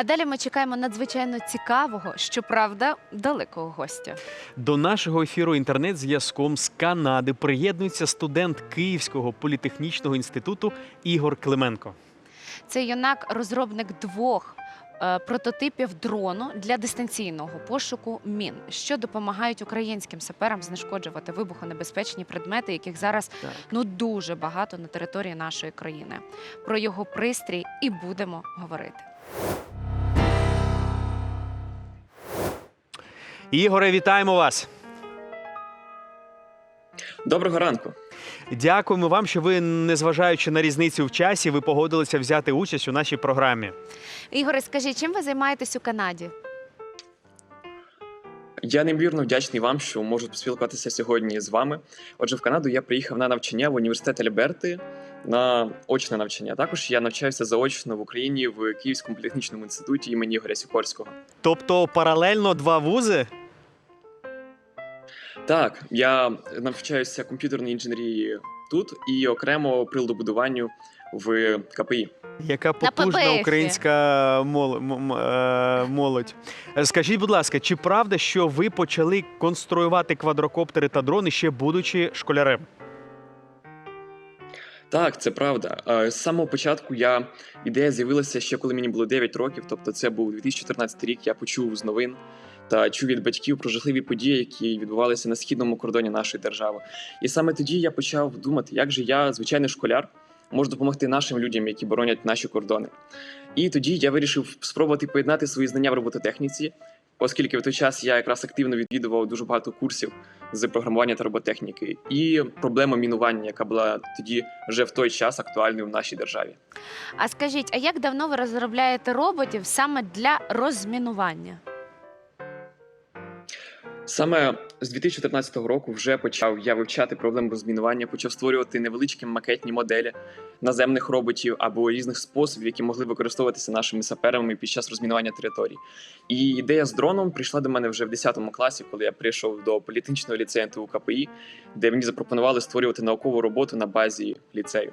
А далі ми чекаємо надзвичайно цікавого, щоправда, далекого гостя. До нашого ефіру інтернет-зв'язком з Канади приєднується студент Київського політехнічного інституту Ігор Клименко. Це юнак, розробник двох. е, Прототипів дрону для дистанційного пошуку мін, що допомагають українським саперам знешкоджувати вибухонебезпечні предмети, яких зараз Так. ну дуже багато на території нашої країни. Про його пристрій і будемо говорити. Ігоре, вітаємо вас! Доброго ранку. Дякуємо вам, що ви, незважаючи на різницю в часі, ви погодилися взяти участь у нашій програмі. Ігоре, скажіть, чим ви займаєтесь у Канаді? Я неймовірно вдячний вам, що можу поспілкуватися сьогодні з вами. Отже, в Канаду я приїхав на навчання в університет Альберти на очне навчання. Також я навчаюся заочно в Україні в Київському політехнічному інституті імені Ігоря Сікорського. Тобто паралельно два вузи? Так, я навчаюся комп'ютерній інженерії тут і окремо приладобудуванню в КПІ. Яка потужна українська мол- м- м- е, молодь. Е, Скажіть, будь ласка, чи правда, що ви почали конструювати квадрокоптери та дрони ще будучи школярем? Так, це правда. Е, З самого початку я ідея з'явилася ще коли мені було 9 років, тобто це був 2014 рік. Я почув з новин та чув від батьків про жахливі події, які відбувалися на східному кордоні нашої держави. І саме тоді я почав думати, як же я, звичайний школяр, можу допомогти нашим людям, які боронять наші кордони. І тоді я вирішив спробувати поєднати свої знання в робототехніці, оскільки в той час я якраз активно відвідував дуже багато курсів з програмування та роботехніки, і проблема мінування, яка була тоді вже в той час актуальною в нашій державі. А скажіть, а як давно ви розробляєте роботів саме для розмінування? Саме з 2014 року вже почав я вивчати проблему розмінування, почав створювати невеличкі макетні моделі наземних роботів або різних способів, які могли використовуватися нашими саперами під час розмінування територій. І ідея з дроном прийшла до мене вже в 10 класі, коли я прийшов до політичного ліцею НТУ КПІ, де мені запропонували створювати наукову роботу на базі ліцею.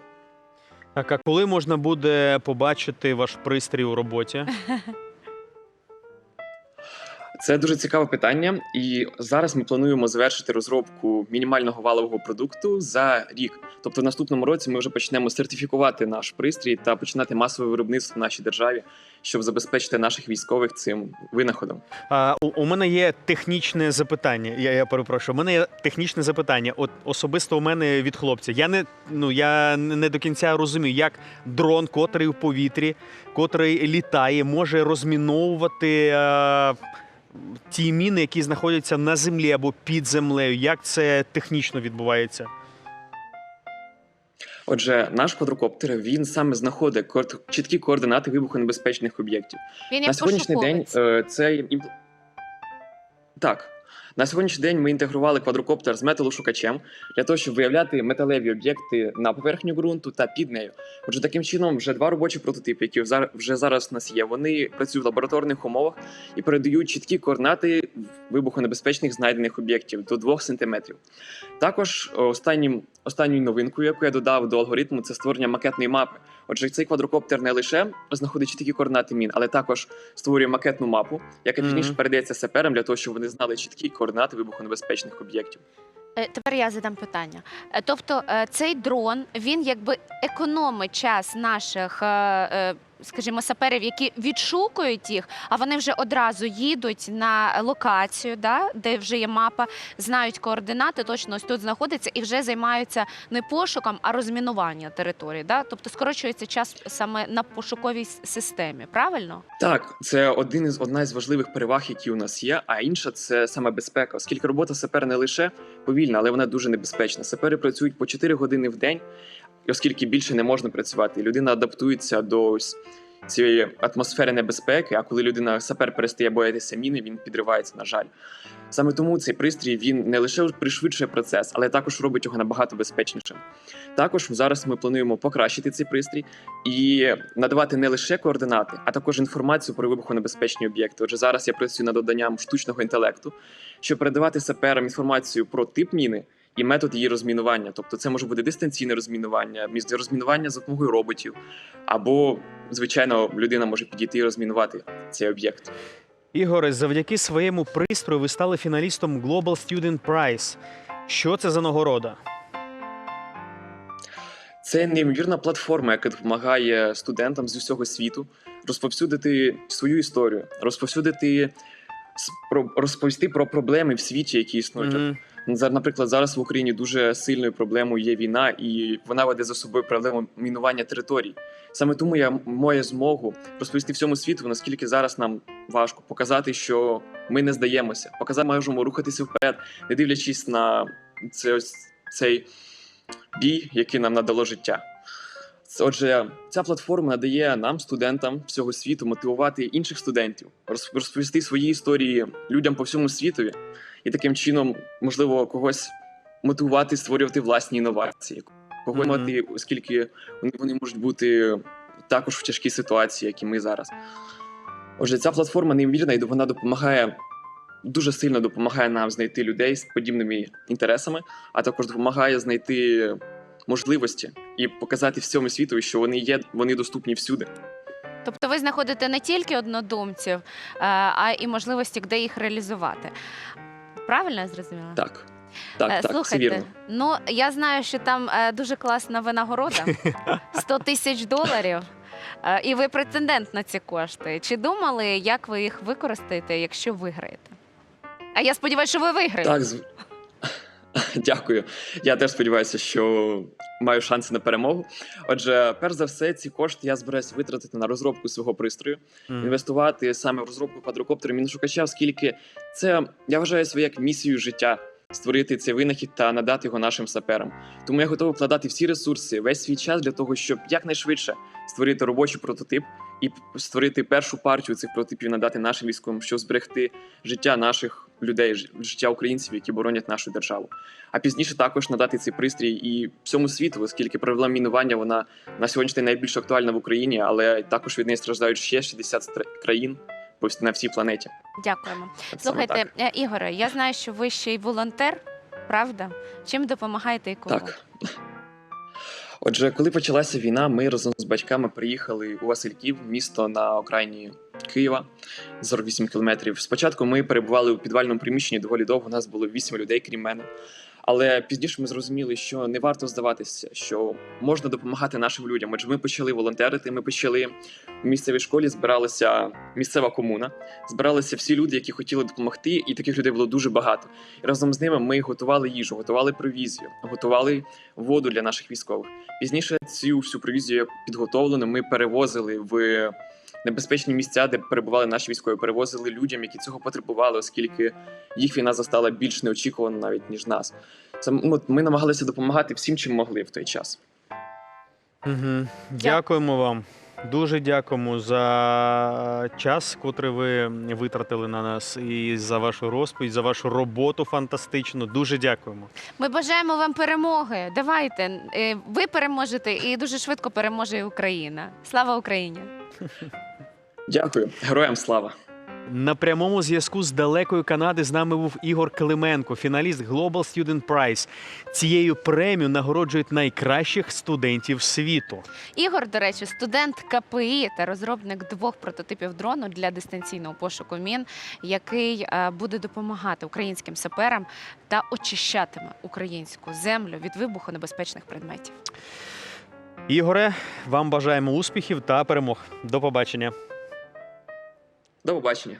Так, а коли можна буде побачити ваш пристрій у роботі? Це дуже цікаве питання, і зараз ми плануємо завершити розробку мінімального валового продукту за рік. Тобто, в наступному році ми вже почнемо сертифікувати наш пристрій та починати масове виробництво в нашій державі, щоб забезпечити наших військових цим винаходом. А, у, у мене є технічне запитання. Я, я перепрошую. У мене є технічне запитання. От особисто у мене від хлопця. Я не ну я не до кінця розумію, як дрон, котрий у повітрі, котрий літає, може розміновувати. Е, Ті міни, які знаходяться на землі або під землею, як це технічно відбувається? Отже, наш квадрокоптер він саме знаходить кор- чіткі координати вибухонебезпечних об'єктів. Він на сьогоднішній день е, це імп... так. На сьогоднішній день ми інтегрували квадрокоптер з металошукачем для того, щоб виявляти металеві об'єкти на поверхню ґрунту та під нею. Отже, таким чином, вже два робочі прототипи, які вже зараз у нас є, вони працюють в лабораторних умовах і передають чіткі координати вибухонебезпечних знайдених об'єктів до 2 см. Також о, останнім, останньою новинкою, яку я додав до алгоритму, це створення макетної мапи. Отже, цей квадрокоптер не лише знаходить чіткі координати мін, але також створює макетну мапу, яка пізніше передається саперам для того, щоб вони знали чіткі координати вибухонебезпечних об'єктів. Е, Тепер я задам питання. Е, Тобто, е, цей дрон він якби економить час наших, скажімо, саперів, які відшукують їх, а вони вже одразу їдуть на локацію, да, де вже є мапа, знають координати, точно ось тут знаходиться, і вже займаються не пошуком, а розмінуванням території. Да? Тобто скорочується час саме на пошуковій системі. Правильно? Так, це один із одна із важливих переваг, які у нас є. А інша це саме безпека, оскільки робота сапера не лише повільна, але вона дуже небезпечна. Сапери працюють по 4 години в день, оскільки більше не можна працювати, людина адаптується до ось цієї атмосфери небезпеки. А коли людина сапер перестає боятися міни, він підривається. На жаль, саме тому цей пристрій він не лише пришвидшує процес, але також робить його набагато безпечнішим. Також зараз ми плануємо покращити цей пристрій і надавати не лише координати, а також інформацію про вибухонебезпечні об'єкти. Отже, зараз я працюю над доданням штучного інтелекту, щоб передавати саперам інформацію про тип міни. І метод її розмінування, тобто це може бути дистанційне розмінування, розмінування за допомогою роботів, або звичайно, людина може підійти і розмінувати цей об'єкт. Ігоре, завдяки своєму пристрою ви стали фіналістом Global Student Prize. Що це за нагорода? Це неймовірна платформа, яка допомагає студентам з усього світу розповсюдити свою історію, розповсюдити розповісти про проблеми в світі, які існують. Мгм. Зараз, наприклад, зараз в Україні дуже сильною проблемою є війна, і вона веде за собою проблему мінування територій. Саме тому я маю змогу розповісти всьому світу, наскільки зараз нам важко показати, що ми не здаємося, показати, можемо рухатися вперед, не дивлячись на це ось цей бій, який нам надало життя. Отже, ця платформа надає нам, студентам всього світу, мотивувати інших студентів, розповісти свої історії людям по всьому світові, і таким чином, можливо, когось мотивувати створювати власні інновації, когось Мгм. мати, оскільки вони, вони можуть бути також в тяжкій ситуації, як і ми зараз. Отже, ця платформа неймовірна і вона допомагає. Дуже сильно допомагає нам знайти людей з подібними інтересами, а також допомагає знайти можливості і показати всьому світу, що вони є, вони доступні всюди. Тобто ви знаходите не тільки однодумців, е, а і можливості, де їх реалізувати. Правильно я зрозуміла? Так, Е, так, так, все Слухайте, вірно. ну я знаю, що там е, дуже класна винагорода 100 тисяч доларів. Е, і ви претендент на ці кошти. Чи думали, як ви їх використаєте, якщо виграєте? А я сподіваюся, що ви виграєте. Так. дякую. Я теж сподіваюся, що маю шанси на перемогу. Отже, перш за все, ці кошти я збираюся витратити на розробку свого пристрою, Мгм. інвестувати саме в розробку квадрокоптера міношукача, оскільки це я вважаю своє як місію життя. Створити цей винахід та надати його нашим саперам. Тому я готовий вкладати всі ресурси, весь свій час для того, щоб якнайшвидше створити робочий прототип і створити першу партію цих прототипів, надати нашим військовим, щоб зберегти життя наших людей, життя українців, які боронять нашу державу. А пізніше також надати цей пристрій і всьому світу, оскільки проблема мінування вона на сьогоднішній день найбільш актуальна в Україні, але також від неї страждають ще 60 країн на всій планеті. Дякуємо. Саме Слухайте, Ігоре, я знаю, що ви ще й волонтер, правда? Чим допомагаєте і кому? Так. Отже, коли почалася війна, ми разом з батьками приїхали у Васильків, місто на окраїні Києва, 48 кілометрів. Спочатку ми перебували у підвальному приміщенні доволі довго. Нас було 8 людей, крім мене. Але пізніше ми зрозуміли, що не варто здаватися, що можна допомагати нашим людям. Отже, ми почали волонтерити. Ми почали в місцевій школі, збиралася місцева комуна, збиралися всі люди, які хотіли допомогти, і таких людей було дуже багато. І разом з ними ми готували їжу, готували провізію, готували воду для наших військових. Пізніше цю всю провізію підготовлену ми перевозили в небезпечні місця, де перебували наші військові, перевозили людям, які цього потребували, оскільки їх війна застала більш неочікувано навіть ніж нас. Це ну, ми намагалися допомагати всім, чим могли в той час. Угу. Дякуємо вам. Дуже дякуємо за час, котрий ви витратили на нас, і за вашу розповідь, за вашу роботу фантастичну. Дуже дякуємо. Ми бажаємо вам перемоги. Давайте. е, Ви переможете і дуже швидко переможе і Україна. Слава Україні! Дякую, героям слава! На прямому зв'язку з далекої Канади з нами був Ігор Клименко, фіналіст Global Student Prize. Цією премією нагороджують найкращих студентів світу. Ігор, до речі, студент КПІ та розробник двох прототипів дрону для дистанційного пошуку мін, який е, буде допомагати українським саперам та очищатиме українську землю від вибухонебезпечних предметів. Ігоре, вам бажаємо успіхів та перемог. До побачення. До побачення!